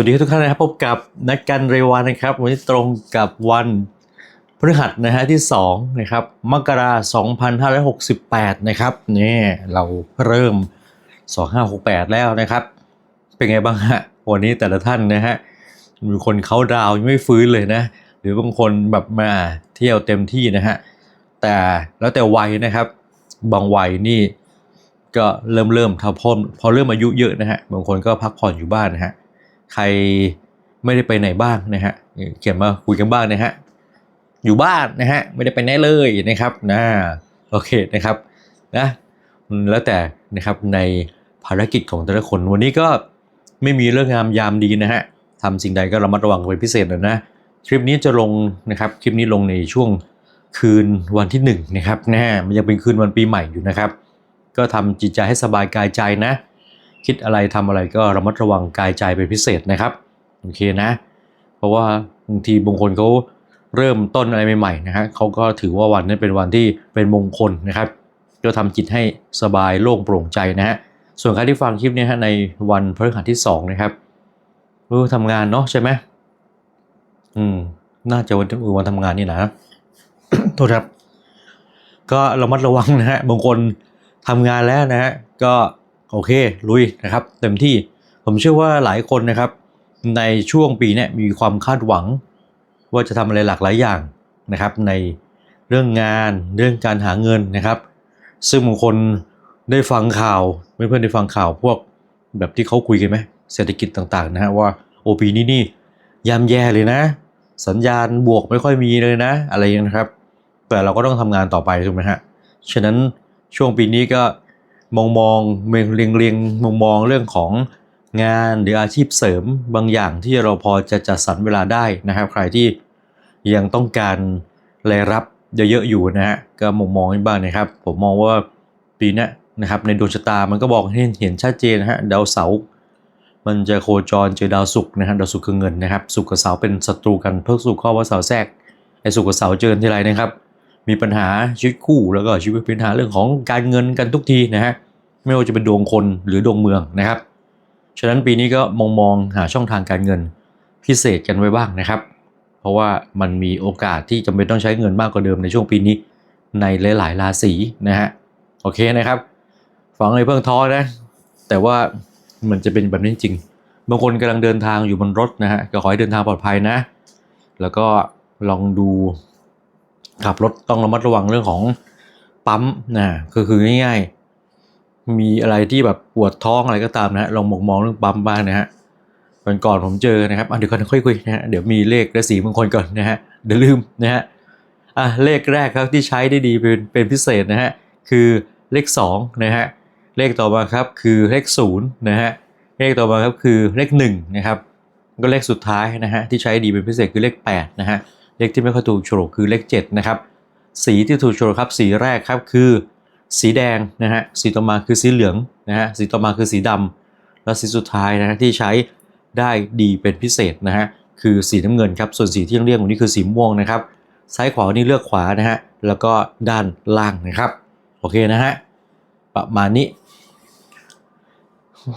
สวัสดีทุกท่านนะครับพบกับนักการเรวานะครับ วันนี้ตรงกับวันพฤหัสนะฮะที่2นะครับมกราคม2568นะครับนี่เราเริ่ม2568แล้วนะครับ เป็นไงบ้างฮะวันนี้แต่ละท่านนะฮะมีคนเขาดาวยังไม่ฟื้นเลยนะ หรือบางคนแบบมาเที่ยวเต็มที่นะฮะแต่แล้วแต่วัยนะครับ บางวัยนี่ก็เริ่มเริ่มทพอพอเริ่มอายุเยอะนะฮะบางคนก็พักผ่อนอยู่บ้านนะฮะ ใครไม่ได้ไปไหนบ้างนะฮะเขียนมาคุยกันบ้างนะฮะอยู่บ้านนะฮะไม่ได้ไปไหนเลยนะครับนะโอเคนะครับนะแล้วแต่นะครับในภารกิจของแต่ละคนวันนี้ก็ไม่มีเรื่องงามยามดีนะฮะทำสิ่งใดก็ระมัดระวังเป็นพิเศษนะนะคลิปนี้จะลงนะครับคลิปนี้ลงในช่วงคืนวันที่หนึ่งนะครับนะมันยังเป็นคืนวันปีใหม่อยู่นะครับ ก็ทำจิตใจให้สบายกายใจนะ คิดอะไรทำอะไรก็ระมัดระวังกายใจเป็นพิเศษนะครับโอเคนะ เพราะว่าบางทีบางคนเขาเริ่มต้นอะไรใหม่ๆนะฮะเขาก็ถือว่าวันนั้เป็นวันที่เป็นมงคลนะครับ ก็ทำจิตให้สบายโล่งโปร่งใจนะฮะส่วนใครที่ฟังคลิปนี้ฮะในวันพฤหัสที่สองนะครับเออทำงานเนาะใช่ไหมอืม น่าจะวันวันทำงานนี่นะโทษครับ ก็ระมัดระวังนะฮะบางคนทำงานแล้วนะฮะก็ โอเคลุยนะครับ เต็มที่ผมเชื่อว่าหลายคนนะครับ ในช่วงปีนี้มีความคาดหวัง ว่าจะทำอะไรหลากหลายอย่างนะครับ ในเรื่องงานเรื่องการหาเงินนะครับ ซึ่งบางคนได้ฟังข่าวเพื่อนๆได้ฟังข่าวพวกแบบที่เขาคุยกันไหมเศรษฐกิจต่างๆนะฮะว่าโอปีนี้นี่ยามแย่เลยนะ สัญญาณบวกไม่ค่อยมีเลยนะ อะไรอย่างนี้นะครับ แต่เราก็ต้องทำงานต่อไปถูกไหมฮะฉะนั้นช่วงปีนี้ก็ มองมองเรียงเรียงเรียงมองมองเรื่องของงานหรืออาชีพเสริมบางอย่างที่เราพอจะจัดสรรเวลาได้นะครับ ใครที่ยังต้องการรายรับเยอะๆอยู่นะฮะก็มองมองให้บ้างนะครับ ผมมองว่าปีนี้นะครับในดวงชะตามันก็บอกให้เห็นชัดเจนฮะดาวเสาร์มันจะโคจรเจอดาวศุกร์นะฮะดาวศุกร์คือเงินนะครับศุกร์กับเสาร์เป็นศัตรูกันเพิ่มสู่ข้อว่าเสาร์แทรกไอ้ศุกร์กับเสาร์เจอที่ไรนะครับ มีปัญหาชีวิตคู่แล้วก็ชีวิตปัญหาเรื่องของการเงินกันทุกทีนะฮะไม่ว่าจะเป็นดวงคนหรือดวงเมืองนะครับ ฉะนั้นปีนี้ก็มองมองหาช่องทางการเงินพิเศษกันไว้บ้างนะครับ เพราะว่ามันมีโอกาสที่จำเป็นต้องใช้เงินมากกว่าเดิมในช่วงปีนี้ในหลายๆราศีนะฮะโอเคนะครับฟังเลยเพิ่งท้อนะ แต่ว่ามันจะเป็นแบบนี้จริงบางคนกำลังเดินทางอยู่บนรถนะฮะก็ขอให้เดินทางปลอดภัยนะ แล้วก็ลองดู ขับรถต้องระมัดระวังเรื่องของปั๊มนะก็คือง่ายๆ มีอะไรที่แบบปวดท้องอะไรก็ตามนะฮะลองมองมองเรื่องปั๊มบ้างนะฮะวันก่อนผมเจอนะครับเดี๋ยวก่อนค่อยคุยนะฮะเดี๋ยวมีเลขและสีมงคลก่อนนะฮะเดี๋ยวลืมนะฮะอะเลขแรกครับที่ใช้ได้ดีเป็นเป็นพิเศษนะฮะคือเลข2นะฮะเลขต่อมาครับคือเลข0นะฮะเลขต่อมาครับคือเลข1นะครับก็เลขสุดท้ายนะฮะที่ใช้ดีเป็นพิเศษคือเลข8นะฮะ เลขที่ไม่ค่อยถูกโฉลกคือเลข7นะครับสีที่ถูกโฉลกครับสีแรกครับคือ สีแดงนะฮะสีต่อมาคือสีเหลืองนะฮะสีต่อมาคือสีดำแล้วสีสุดท้ายนะฮะที่ใช้ได้ดีเป็นพิเศษนะฮะคือสีน้ำเงินครับส่วนสีที่เรียกวันนี้คือสีม่วงนะครับซ้ายขวานี่เลือกขวานะฮะแล้วก็ด้านล่างนะครับโอเคนะฮะประมาณนี้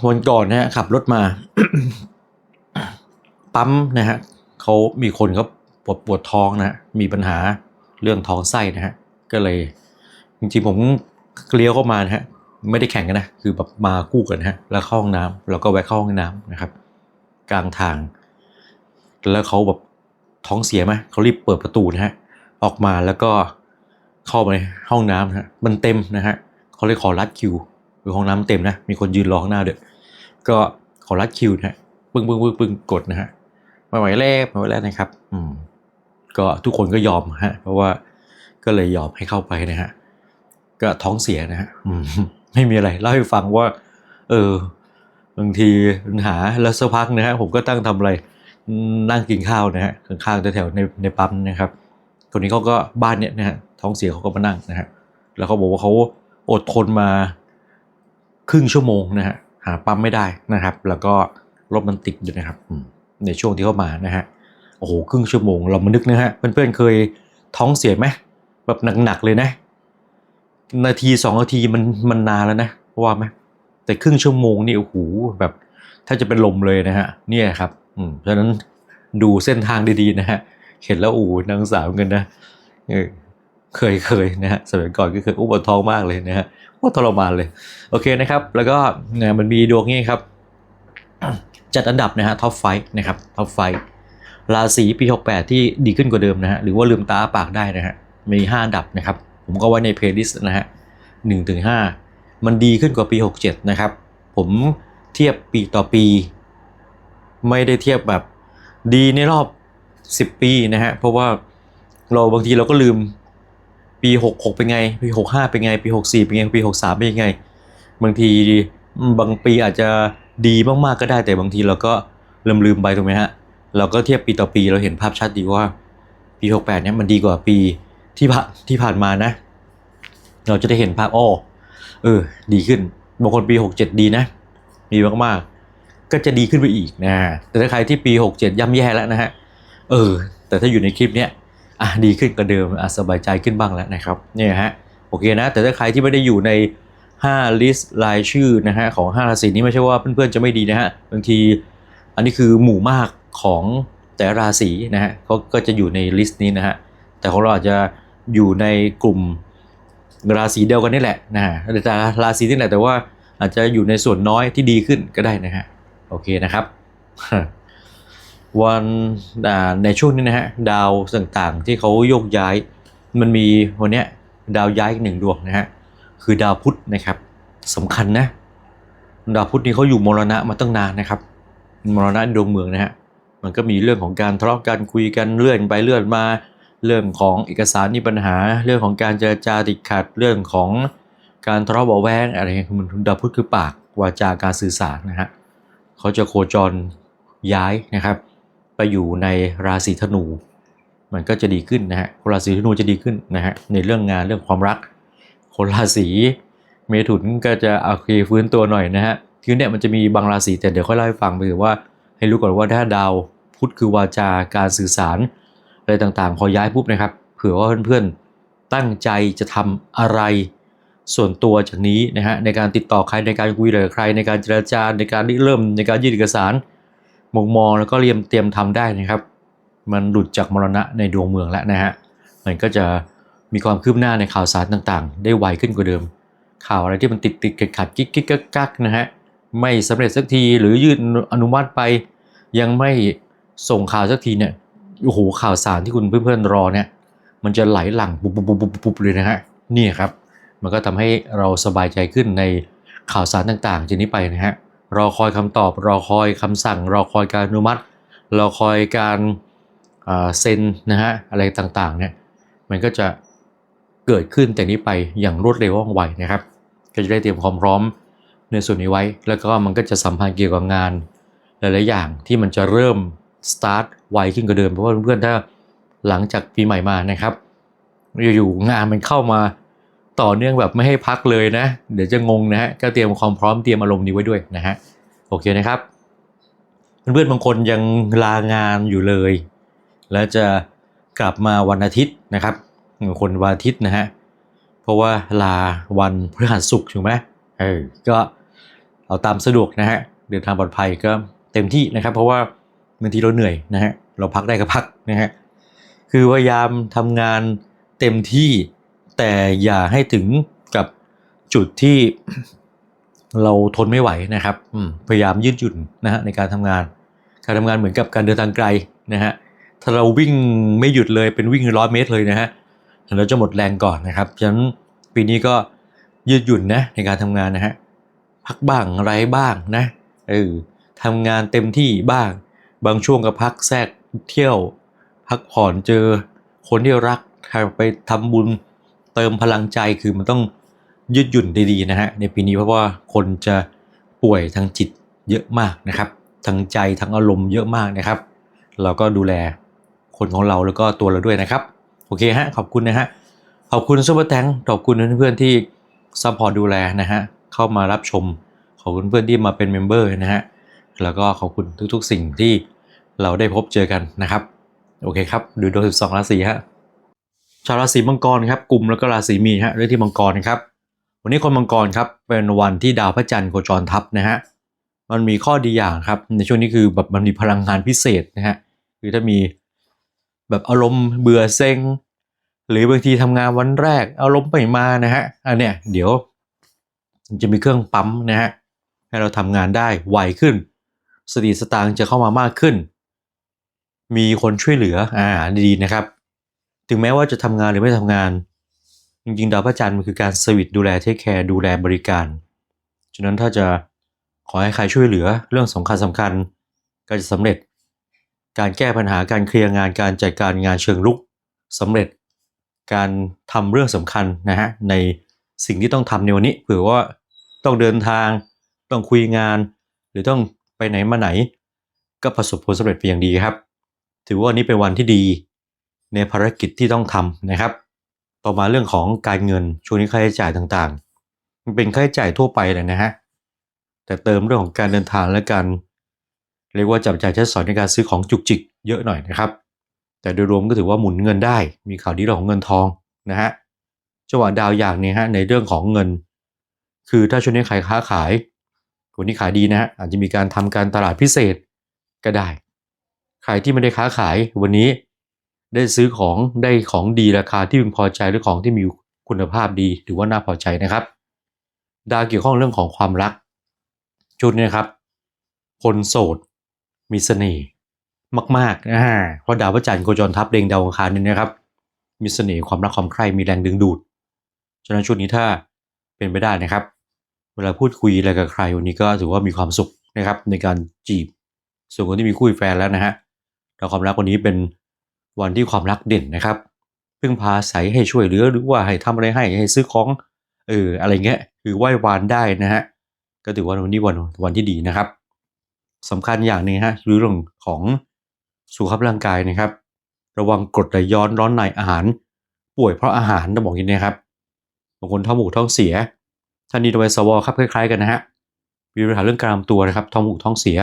วันก่อนนะฮะขับรถมา ปั๊มนะฮะเขามีคนเขา ปวดปวดท้องนะฮะมีปัญหาเรื่องท้องไส้นะฮะก็เลยจริงๆผมเลี้ยวเข้ามานะฮะไม่ได้แข่งกันนะคือแบบมาคู่กันนะฮะแล้วเข้าห้องน้ำแล้วก็แวะเข้าห้องน้ำนะครับ กลางทาง แล้วเขาแบบท้องเสียไหมเขารีบเปิดประตูนะฮะออกมาแล้วก็เข้าไปห้องน้ำนะฮะมันเต็มนะฮะเขาเลยขอรัดคิวคือห้องน้ำเต็มนะมีคนยืนรอข้างหน้าเด้อก็ขอรัดคิวนะฮะปึ้งปึ้งปึ้งปึ้งกดนะฮะไม่ไหวแล้วไม่ไหวแล้วนะครับ อืม ก็ทุกคนก็ยอมฮะ เพราะว่าก็เลยยอมให้เข้าไปนะฮะ ก็ท้องเสียนะฮะไม่มีอะไรเล่าให้ฟังว่า เออบางทีปัญหาแล้วสักพักนะฮะผมก็ตั้งทำอะไร นั่งกินข้าวนะฮะข้างๆแถวๆในในปั๊มนะครับ คนนี้เขาก็บ้านเนี้ยนะฮะท้องเสียเขาก็มานั่งนะฮะแล้วเขาบอกว่าเขาอดทนมาครึ่งชั่วโมงนะฮะหาปั๊มไม่ได้นะครับ แล้วก็รถมันติดอยู่นะครับในช่วงที่เข้ามานะฮะ อ้โหครึ่งชั่วโมงเรามานึกนะฮะเพื่อนๆเคยท้องเสียไหมแบบหนักๆเลยนะ นาทีสองนาทีมันมันนานแล้วนะว่าไหมแต่ครึ่งชั่วโมงนี่โอ้โหแบบถ้าจะเป็นลมเลยนะฮะเนี่ยครับอืมเพราะฉะนั้นดูเส้นทางดีๆนะฮะเห็นแล้วอู๋นางสาวเหมือนกันนะเคยเคยนะฮะสมัยก่อนก็เคยอุ้มท้องมากเลยนะฮะว่าทรมานเลย โอเคนะครับ แล้วก็เนี่ยมันมีดวงนี้ครับ จัดอันดับนะฮะท็อปไฟนะครับท็อปไฟ ราศีปี 68 ที่ดีขึ้นกว่าเดิมนะฮะหรือว่าลืมตาปากได้นะฮะมี 5 ดับนะครับ ผมก็ไว้ในเพลย์ลิสต์นะฮะ1ถึง5มันดีขึ้นกว่าปี 67 นะครับ ผมเทียบปีต่อปี ไม่ได้เทียบแบบดีในรอบ 10 ปีนะฮะเพราะว่าเราบางทีเราก็ลืมปี 66 เป็นไง ปี 65 เป็นไง ปี 64 เป็นไง ปี 63 เป็นยังไง บางทีบางปีอาจจะดีมากๆก็ได้แต่บางทีเราก็ลืมลืมไปถูกไหมฮะ เราก็เทียบปีต่อปีเราเห็นภาพชัดดีว่าปี68เนี่ยมันดีกว่าปีที่ผ่านที่ผ่านมานะ เราจะได้เห็นภาพอ้อเออ ดีขึ้นบางคนปี 67 ดีนะดีมากๆ ก็จะดีขึ้นไปอีกนะแต่ถ้าใครที่ปี 67 ย่ำแย่แล้วนะฮะเออ แต่ถ้าอยู่ในคลิปเนี้ยอะดีขึ้นกว่าเดิมอะสบายใจขึ้นบ้างแล้วนะครับเนี่ยฮะโอเคนะ แต่ถ้าใครที่ไม่ได้อยู่ใน5ลิสต์รายชื่อนะฮะของ5ราศีนี้ไม่ใช่ว่าเพื่อนๆจะไม่ดีนะฮะบางทีอันนี้คือหมู่มาก ของแต่ราศีนะฮะเขาก็จะอยู่ในลิสต์นี้นะฮะแต่ของเราอาจจะอยู่ในกลุ่มราศีเดียวกันนี่แหละนะฮะแต่ราศีนี่แหละแต่ว่าอาจจะอยู่ในส่วนน้อยที่ดีขึ้นก็ได้นะฮะโอเคนะครับวันในช่วงนี้นะฮะดาวต่างๆ ที่เขาโยกย้าย มันมีวันนี้ดาวย้ายอีกหนึ่งดวงนะฮะคือดาวพุธนะครับสำคัญนะดาวพุธนี่เขาอยู่มรณะมาตั้งนานนะครับมรณะในดวงเมืองนะฮะ มันก็มีเรื่องของการทะเลาะกันคุยกันเลื่อนไปเลื่อนมา เรื่องของเอกสารมีปัญหา เรื่องของการเจรจาติดขัดเรื่องของการทะเลาะเบาแวงอะไรเงี้ยคือมันดาพุทธคือปากวาจาการสื่อสารนะฮะเขาจะโคจรย้ายนะครับ ไปอยู่ในราศีธนู มันก็จะดีขึ้นนะฮะคนราศีธนูจะดีขึ้นนะฮะในเรื่องงานเรื่องความรัก คนราศีเมถุนก็จะโอเคฟื้นตัวหน่อยนะฮะคือเนี่ยมันจะมีบางราศีแต่เดี๋ยวค่อยเล่าให้ฟังไปถือว่า ให้รู้ก่อนว่าถ้าดาว พุธคือวาจาการสื่อสารอะไรต่างๆ พอย้ายปุ๊บนะครับ เผื่อว่าเพื่อนๆ ตั้งใจจะทำอะไรส่วนตัวจากนี้นะฮะในการติดต่อใครในการคุยกับใคร ในการเจรจาในการเริ่มในการยื่นเอกสารมองมองแล้วก็เรียมเตรียมทำได้นะครับ มันหลุดจากมรณะในดวงเมืองแล้วนะฮะมันก็จะมีความคืบหน้าในข่าวสารต่างๆ ได้ไวขึ้นกว่าเดิม ข่าวอะไรที่มันติดติดขัดขัดกิ๊กกิ๊กกักกักนะฮะไม่สำเร็จสักทีหรือยื่นอนุมัติไปยังไม่ ส่งข่าวสักทีเนี่ยโอ้โหข่าวสารที่คุณเพื่อนๆรอเนี่ย มันจะไหลหลั่งปุบปุบปุบปุบปุบเลยนะฮะนี่ครับ มันก็ทำให้เราสบายใจขึ้นในข่าวสารต่างๆจากนี้ไปนะฮะรอคอยคำตอบ รอคอยคำสั่ง รอคอยการอนุมัติ รอคอยการเซ็นนะฮะอะไรต่างๆเนี่ยมันก็จะเกิดขึ้นแต่นี้ไปอย่างรวดเร็วว่องไวนะครับ ก็จะได้เตรียมความพร้อมในส่วนนี้ไว้ แล้วก็มันก็จะสัมพันธ์เกี่ยวกับงาน หลายๆอย่างที่มันจะเริ่ม สตาร์ทไวขึ้นกว่าเดิมเพราะว่าเพื่อนๆถ้าหลังจากปีใหม่มานะครับอยู่ๆงานมันเข้ามาต่อเนื่องแบบไม่ให้พักเลยนะ เดี๋ยวจะงงนะฮะก็เตรียมความพร้อมเตรียมอารมณ์นี้ไว้ด้วยนะฮะโอเคนะครับ เพื่อนๆบางคนยังลางานอยู่เลย แล้วจะกลับมาวันอาทิตย์นะครับคนวันอาทิตย์นะฮะเพราะว่าลาวันพฤหัสศุกร์ถูกไหมเออก็เอาตามสะดวกนะฮะเดินทางปลอดภัยก็เต็มที่นะครับ เพราะว่า บางทีเราเหนื่อยนะฮะเราพักได้ก็พักนะฮะคือพยายามทำงานเต็มที่แต่อย่าให้ถึงกับจุดที่เราทนไม่ไหวนะครับพยายามยืดหยุ่นนะฮะในการทำงาน การทำงานเหมือนกับการเดินทางไกลนะฮะถ้าเราวิ่งไม่หยุดเลยเป็นวิ่งร้อยเมตรเลยนะฮะเราจะหมดแรงก่อนนะครับฉะนั้นปีนี้ก็ยืดหยุ่นนะในการทำงานนะฮะพักบ้างไรบ้างนะเออทำงานเต็มที่บ้าง บางช่วงก็พักแทรกเที่ยว พักผ่อนเจอคนที่รักไปทำบุญเติมพลังใจคือมันต้องยืดหยุ่นดีๆนะฮะในปีนี้เพราะว่าคนจะป่วยทางจิตเยอะมากนะครับทางใจทางอารมณ์เยอะมากนะครับ เราก็ดูแลคนของเราแล้วก็ตัวเราด้วยนะครับ โอเคฮะขอบคุณนะฮะขอบคุณซูเปอร์แตงขอบคุณเพื่อนๆที่ซัพพอร์ตดูแลนะฮะเข้ามารับชมขอบคุณเพื่อนที่มาเป็นเมมเบอร์นะฮะแล้วก็ขอบคุณทุกๆสิ่งที่ เราได้พบเจอกันนะครับ โอเคครับ ดูดวง 12 ราศีฮะชาวราศีมังกรครับกลุ่มแล้วก็ราศีมีนฮะเรื่องที่มังกรครับ วันนี้คนมังกรครับเป็นวันที่ดาวพระจันทร์โคจรทับนะฮะมันมีข้อดีอย่างครับ ในช่วงนี้คือแบบมันมีพลังงานพิเศษนะฮะคือถ้ามีแบบอารมณ์เบื่อเซ็ง หรือบางทีทำงานวันแรก อารมณ์ไม่มานะฮะอันเนี้ยเดี๋ยวจะมีเครื่องปั๊มนะฮะให้เราทำงานได้ไวขึ้น สติสตางค์จะเข้ามามากขึ้น มีคนช่วยเหลืออ่าดีนะครับ ถึงแม้ว่าจะทำงานหรือไม่ทำงาน จริงๆ ดาวพระจันทร์มันคือการสวิตดูแลเทคแคร์ดูแลบริการฉะนั้นถ้าจะขอให้ใครช่วยเหลือเรื่องสำคัญสำคัญก็จะสำเร็จ การแก้ปัญหาการเคลียร์งานการจัดการงานเชิงลุกสำเร็จการทำเรื่องสำคัญนะฮะในสิ่งที่ต้องทำในวันนี้เผื่อว่าต้องเดินทางต้องคุยงาน หรือต้องไปไหนมาไหน ก็ประสบผลสำเร็จเป็นอย่างดีครับ ถือว่านี้เป็นวันที่ดีในภารกิจที่ต้องทำนะครับ ต่อมาเรื่องของการเงินช่วงนี้ค่าใช้จ่ายต่างๆ มันเป็นค่าใช้จ่ายทั่วไปเลยนะฮะแต่เติมเรื่องของการเดินทางและการเรียกว่าจับจ่ายใช้สอยในการซื้อของจุกจิกเยอะหน่อยนะครับ แต่โดยรวมก็ถือว่าหมุนเงินได้ มีข่าวดีเรื่องของเงินทองนะฮะจังหวะดาวอย่างนี้ฮะในเรื่องของเงิน คือถ้าช่วงนี้ใครค้าขายวันนี้ขายดีนะฮะอาจจะมีการทำการตลาดพิเศษก็ได้ ใครที่ไม่ได้ค้าขายวันนี้ได้ซื้อของได้ของดีราคาที่พึงพอใจหรือของที่มีคุณภาพดีหรือว่าน่าพอใจนะครับ ดาวเกี่ยวข้องเรื่องของความรัก ชุดนี้ครับ คนโสด มีเสน่ห์มากๆอ่าเพราะดาวพระจันทร์โคจรทับเร็งดาวอังคารนี่นะครับ มีเสน่ห์ความรักความใคร่มีแรงดึงดูด ฉะนั้นชุดนี้ถ้าเป็นไปได้นะครับ เวลาพูดคุยอะไรกับใครวันนี้ก็ถือว่ามีความสุขนะครับในการจีบ ส่วนคนที่มีคู่แฟนแล้วนะฮะ ดาวความรักวันนี้เป็นวันที่ความรักเด่นนะครับพึ่งพาอาศัยให้ช่วยเหลือหรือว่าให้ทำอะไรให้ให้ซื้อของเอออะไรเงี้ยคือไหว้วานได้นะฮะก็ถือว่าวันนี้วันวันที่ดีนะครับสำคัญอย่างหนึงฮะคือเรื่องของสุขภาพร่างกายนะครับ ระวังกรดไหลย้อนร้อนในอาหาร ป่วยเพราะอาหารต้องบอกอย่างนี้นะครับบางคนท้องผูกท้องเสียท่านนี้โดยสวครับคล้ายๆกันนะฮะมีปัญหาเรื่องกรามตัวนะครับท้องผูกท้องเสีย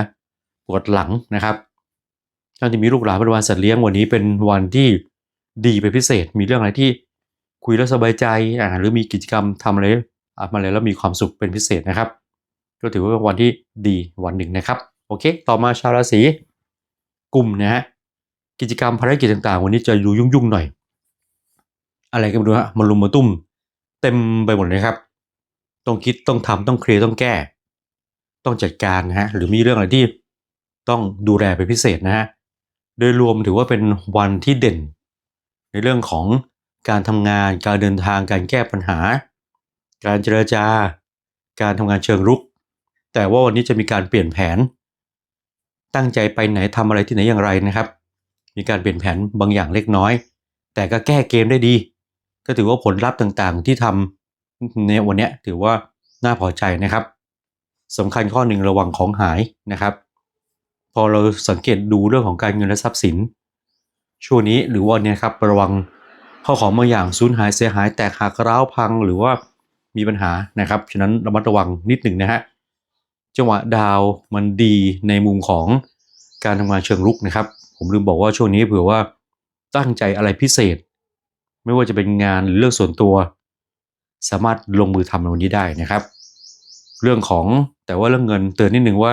ปวดหลังนะครับ ท่านที่มีลูกหลานเป็นวันสัตว์เลี้ยงวันนี้เป็นวันที่ดีเป็นพิเศษ มีเรื่องอะไรที่คุยแล้วสบายใจอ่าหรือมีกิจกรรมทำอะไรอะมาเลยแล้วมีความสุขเป็นพิเศษนะครับ ก็ถือว่าเป็นวันที่ดีวันหนึ่งนะครับ โอเค ต่อมาชาวราศีกลุ่มนะฮะกิจกรรมภารกิจต่างๆ วันนี้จะดูยุ่งๆหน่อย อะไรก็ไม่รู้ฮะมันลุมมาตุ้ม เต็มไปหมดเลยครับ ต้องคิดต้องทำต้องเคลียร์ต้องแก้ ต้องจัดการนะฮะหรือมีเรื่องอะไรที่ต้องดูแลเป็นพิเศษนะฮะ โดยรวมถือว่าเป็นวันที่เด่น ในเรื่องของการทำงานการเดินทางการแก้ปัญหา การเจรจาการทำงานเชิงรุก แต่ว่าวันนี้จะมีการเปลี่ยนแผน ตั้งใจไปไหนทำอะไรที่ไหนอย่างไรนะครับ มีการเปลี่ยนแผนบางอย่างเล็กน้อย แต่ก็แก้เกมได้ดี ก็ถือว่าผลลัพธ์ต่างๆ ที่ทำในวันนี้ถือว่าน่าพอใจนะครับสำคัญข้อหนึ่งระวังของหายนะครับ พอเราสังเกตดูเรื่องของการเงินและทรัพย์สิน ช่วงนี้หรือว่าเนี่ยครับระวังข้อของบางอย่างสูญหายเสียหายแตกหักร้าวพังหรือว่ามีปัญหานะครับฉะนั้นระมัดระวังนิดหนึ่งนะฮะจังหวะดาวมันดีในมุมของการทำงานเชิงรุกนะครับ ผมลืมบอกว่าช่วงนี้เผื่อว่าตั้งใจอะไรพิเศษ ไม่ว่าจะเป็นงานหรือเรื่องส่วนตัว สามารถลงมือทำในวันนี้ได้นะครับ เรื่องของแต่ว่าเรื่องเงินเตือนนิดหนึ่งว่า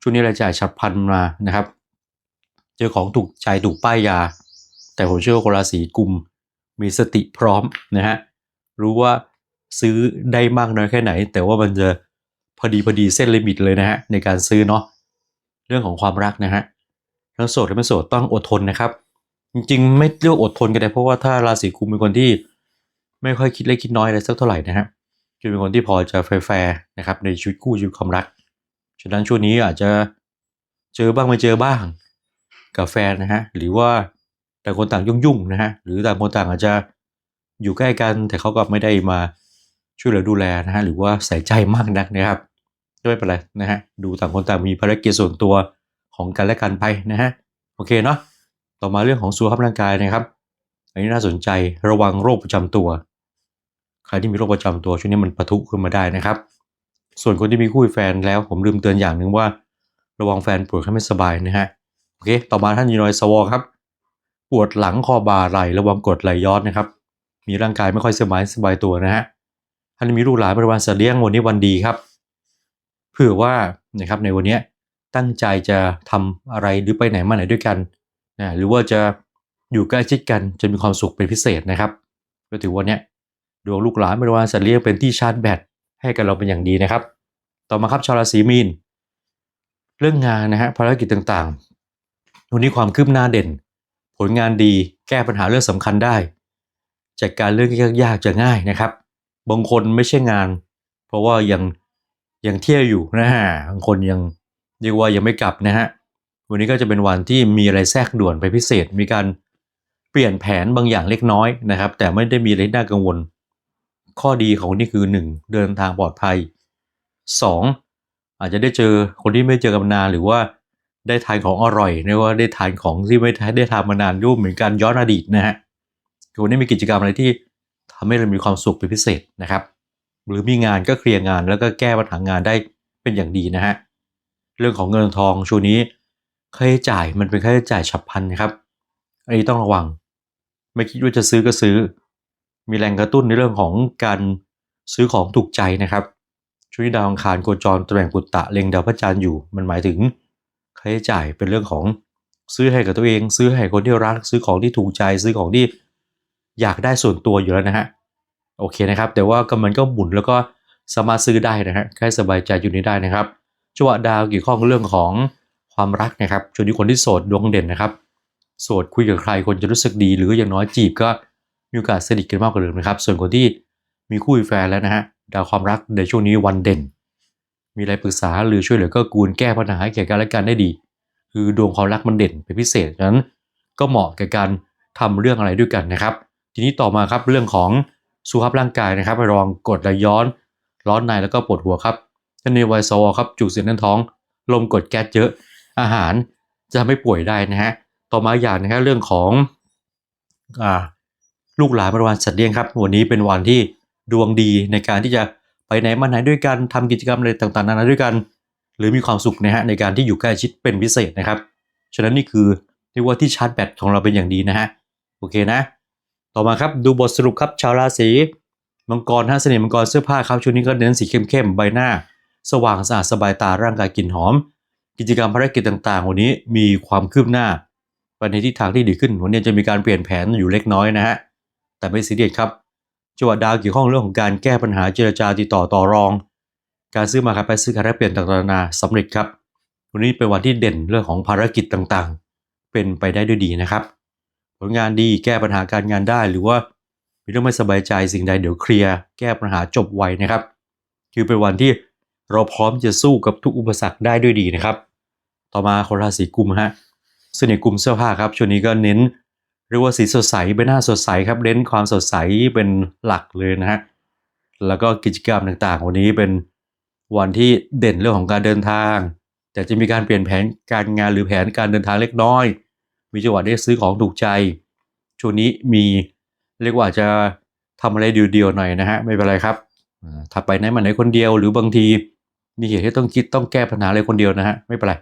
ช่วงนี้รายจ่ายฉับพลันมานะครับ เจอของถูกใจถูกป้ายยา แต่ผมเชื่อว่าคนราศีกุมมีสติพร้อมนะฮะรู้ว่าซื้อได้มากน้อยแค่ไหน แต่ว่ามันจะพอดีพอดีเส้นลิมิตเลยนะฮะในการซื้อเนาะเรื่องของความรักนะฮะทั้งโสดและไม่โสดต้องอดทนนะครับ จริงๆ ไม่เรียกอดทนกันได้เพราะว่าถ้าราศีกุมเป็นคนที่ไม่ค่อยคิดเล็กคิดน้อยอะไรสักเท่าไหร่นะฮะจะเป็นคนที่พอจะแฟร์นะครับในชีวิตคู่ชีวิตความรัก ฉะนั้นช่วงนี้อาจจะเจอบ้างไม่เจอบ้างกับแฟนนะฮะหรือว่าต่างคนต่างยุ่งๆนะฮะหรือต่างคนต่างอาจจะอยู่ใกล้กัน แต่เขาก็ไม่ได้มาช่วยเหลือดูแลนะฮะหรือว่าใส่ใจมากนักนะครับก็ไม่เป็นไรนะฮะดูต่างคนต่างมีภารกิจส่วนตัวของกันและกันไปนะฮะโอเคเนาะต่อมาเรื่องของสุขภาพร่างกายนะครับ อันนี้น่าสนใจระวังโรคประจำตัว ใครที่มีโรคประจำตัวช่วงนี้มันปะทุขึ้นมาได้นะครับ ส่วนคนที่มีคู่แฟนแล้วผมลืมเตือนอย่างหนึ่งว่า ระวังแฟนป่วยแค่ไม่สบายนะฮะโอเค ต่อมาท่านยูนอยสวอครับ ปวดหลังคอบ่าไหล่ระวังกดไหลย้อนนะครับ มีร่างกายไม่ค่อยสบายสบายตัวนะฮะท่านมีลูกหลานเป็นวันสัตว์เลี้ยงวันนี้วันดีครับพผื่อว่านะครับในวันนี้ตั้งใจจะทำอะไรหรือไปไหนมาไหนด้วยกันนะหรือว่าจะอยู่ใกล้ชิดกันจนมีความสุขเป็นพิเศษนะครับ ก็ถือว่าเนี้ดวงลูกหลานบริวารสัตว์เลี้ยงเป็นที่ชาร์จแบต ให้กับเราเป็นอย่างดีนะครับ ต่อมาครับชาวราศีมีน เรื่องงานนะฮะภารกิจต่างๆวันนี้ความคืบหน้าเด่น ผลงานดีแก้ปัญหาเรื่องสำคัญได้ จัดการเรื่องยากๆจะง่ายนะครับ บางคนไม่ใช่งาน เพราะว่ายังยังเที่ยวอยู่นะฮะบางคนยังเรียกว่ายังไม่กลับนะฮะวันนี้ก็จะเป็นวันที่มีอะไรแทรกด่วนไปพิเศษ มีการเปลี่ยนแผนบางอย่างเล็กน้อยนะครับ แต่ไม่ได้มีอะไรน่ากังวล ข้อดีของนนี่คือ 1 เดินทางปลอดภัย 2 อาจจะได้เจอคนที่ไม่เจอกันนานหรือว่าได้ทานของอร่อยเรียกว่าได้ทานของที่ไม่ได้ทานมานานรูปเหมือนการย้อนอดีตนะฮะคือวันนี้มีกิจกรรมอะไรที่ทำให้เรามีความสุขเป็นพิเศษนะครับ หรือมีงานก็เคลียร์งานแล้วก็แก้ปัญหางานได้เป็นอย่างดีนะฮะเรื่องของเงินทองช่วงนี้ค่าใช้จ่ายมันเป็นค่าใช้จ่ายฉับพลันครับอันนี้ต้องระวัง ไม่คิดว่าจะซื้อก็ซื้อ มีแรงกระตุ้นในเรื่องของการซื้อของถูกใจนะครับ ช่วงนี้ดาวอังคารโคจรตำแหน่งปุตตะเล็งดาวพระจันทร์อยู่ มันหมายถึงค่าใช้จ่ายเป็นเรื่องของซื้อให้กับตัวเอง ซื้อให้คนที่รัก ซื้อของที่ถูกใจ ซื้อของที่อยากได้ส่วนตัวอยู่แล้วนะฮะโอเคนะครับ แต่ว่าก็มันก็หมุนแล้วก็สามารถซื้อได้นะฮะแค่สบายใจอยู่นี้ได้นะครับจังหวะดาวเกี่ยวข้องเรื่องของความรักนะครับช่วงนี้คนที่โสดดวงเด่นนะครับ โสดคุยกับใครคนจะรู้สึกดีหรืออย่างน้อยจีบก็ มีโอกาสสนิทกันมากกว่าเดิมนะครับ ส่วนคนที่มีคู่มีแฟนแล้วนะฮะดาวความรักในช่วงนี้วันเด่น มีอะไรปรึกษาหรือช่วยเหลือก็กูลแก้ปัญหาแก่กันและกันได้ดี คือดวงความรักมันเด่นเป็นพิเศษฉะนั้น ก็เหมาะกับการทำเรื่องอะไรด้วยกันนะครับ ทีนี้ต่อมาครับเรื่องของสุขภาพร่างกายนะครับระวังกดไหลย้อน ร้อนในแล้วก็ปวดหัวครับท่านในวัยสวครับจุกเสียดแน่นท้อง ลมกดแก๊สเยอะอาหารจะทำให้ป่วยได้นะฮะต่อมาอย่างนะครับเรื่องของอ่า ลูกหลานบริวารสัตว์เลี้ยงครับ วันนี้เป็นวันที่ดวงดีในการที่จะไปไหนมาไหนด้วยกันทำกิจกรรมอะไรต่างๆนานาด้วยกัน หรือมีความสุขนะฮะในการที่อยู่ใกล้ชิดเป็นพิเศษนะครับ ฉะนั้นนี่คือเรียกว่าที่ชาร์จแบตของเราเป็นอย่างดีนะฮะโอเคนะ ต่อมาครับดูบทสรุปครับชาวราศีมังกรท่าเสน่ห์มังกรเสื้อผ้าครับช่วงนี้ก็เน้นสีเข้มๆใบหน้า สว่างสะอาดสบายตาร่างกายกลิ่นหอม กิจกรรมภารกิจต่างๆ วันนี้มีความคืบหน้าไปในทิศทางที่ดีขึ้นวันนี้จะมีการเปลี่ยนแผนอยู่เล็กน้อยนะฮะ แต่ไม่ซีเรียสครับจังหวะดาวเกี่ยวข้องเรื่องของการแก้ปัญหาเจรจาติดต่อต่อรอง การซื้อมาครับไปซื้อการแลกเปลี่ยนต่างๆนานาสำเร็จครับ วันนี้เป็นวันที่เด่นเรื่องของภารกิจต่างๆ เป็นไปได้ด้วยดีนะครับ ผลงานดีแก้ปัญหาการงานได้หรือว่ามีเรื่องไม่สบายใจสิ่งใดเดี๋ยวเคลียร์แก้ปัญหาจบไวนะครับ คือเป็นวันที่เราพร้อมจะสู้กับทุกอุปสรรคได้ด้วยดีนะครับ ต่อมาคนราศีกุมฮะส่วนในกลุ่มเสื้อผ้าครับช่วงนี้ก็เน้น เรียกว่าสีสดใสใบหน้าสดใสครับเน้นความสดใสเป็นหลักเลยนะฮะแล้วก็กิจกรรมต่างๆ วันนี้เป็นวันที่เด่นเรื่องของการเดินทาง แต่จะมีการเปลี่ยนแผนการงานหรือแผนการเดินทางเล็กน้อย มีจังหวะได้ซื้อของถูกใจ ช่วงนี้มีเรียกว่าจะทำอะไรเดียวๆหน่อยนะฮะไม่เป็นไรครับถ้าไปไหนมาไหนคนเดียว หรือบางทีมีเหตุที่ต้องคิดต้องแก้ปัญหาอะไรคนเดียวนะฮะไม่เป็นไร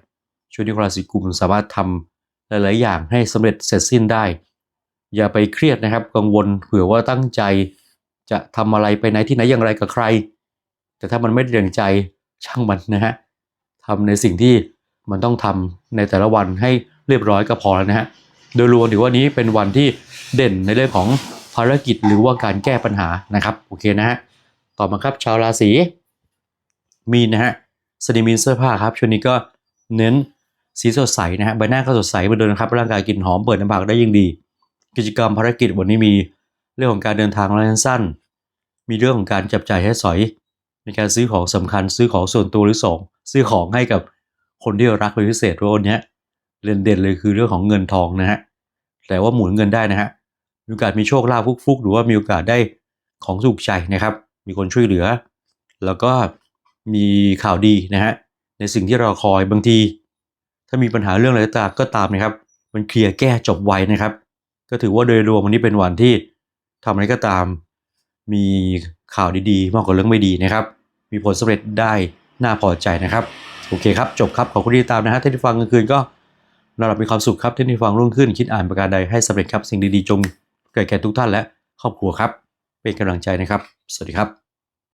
ช่วงนี้ราศีกุมสามารถทำหลาย ๆ อย่างให้สำเร็จเสร็จสิ้นได้ อย่าไปเครียดนะครับ กังวลเผื่อว่าตั้งใจ จะทำอะไรไปไหนที่ไหนอย่างไรกับใคร แต่ถ้ามันไม่ได้ดังใจช่างมันนะฮะทำในสิ่งที่มันต้องทำในแต่ละวันให้เรียบร้อยก็พอแล้วนะฮะโดยรวมถือว่านี้เป็นวันที่เด่นในเรื่องของภารกิจหรือว่าการแก้ปัญหานะครับโอเคนะฮะต่อมาครับชาวราศีมีนนะฮะสนิมีนเสื้อผ้าครับช่วงนี้ก็เน้นสีสดใสนะฮะใบหน้าก็สดใสเหมือนเดิมนะครับร่างกายกลิ่นหอมเปิดน้ำผักได้ยิ่งดี กิจกรรมภารกิจวันนี้มีเรื่องของการเดินทางระยะสั้น มีเรื่องของการจับจ่ายใช้สอยในการซื้อของสำคัญซื้อของส่วนตัวหรือสองซื้อของให้กับคนที่รักเป็นพิเศษเพราะวันนี้ยเด่นเลยคือเรื่องของเงินทองนะฮะแต่ว่าหมุนเงินได้นะฮะมีโอกาสมีโชคลาภฟุกๆ หรือว่ามีโอกาสได้ของถูกใจนะครับ มีคนช่วยเหลือ แล้วก็มีข่าวดีนะฮะในสิ่งที่เราคอยบางที ถ้ามีปัญหาเรื่องอะไรก็ตามก็ตามนะครับ มันเคลียร์แก้จบไวนะครับ ก็ถือว่าโดยรวมวันนี้เป็นวันที่ทำอะไรก็ตาม มีข่าวดีๆ มากกว่าเรื่องไม่ดีนะครับ มีผลสำเร็จได้น่าพอใจนะครับ โอเคครับ จบครับ ขอบคุณที่ติดตามนะฮะท่านที่ฟังกลางคืนก็นอนหลับมีความสุขครับท่านที่ฟังรุ่งขึ้น คิดอ่านประการใดให้สำเร็จครับ สิ่งดีๆจงเกิดแก่ทุกท่านและครอบครัวครับ เป็นกำลังใจนะครับ สวัสดีครับ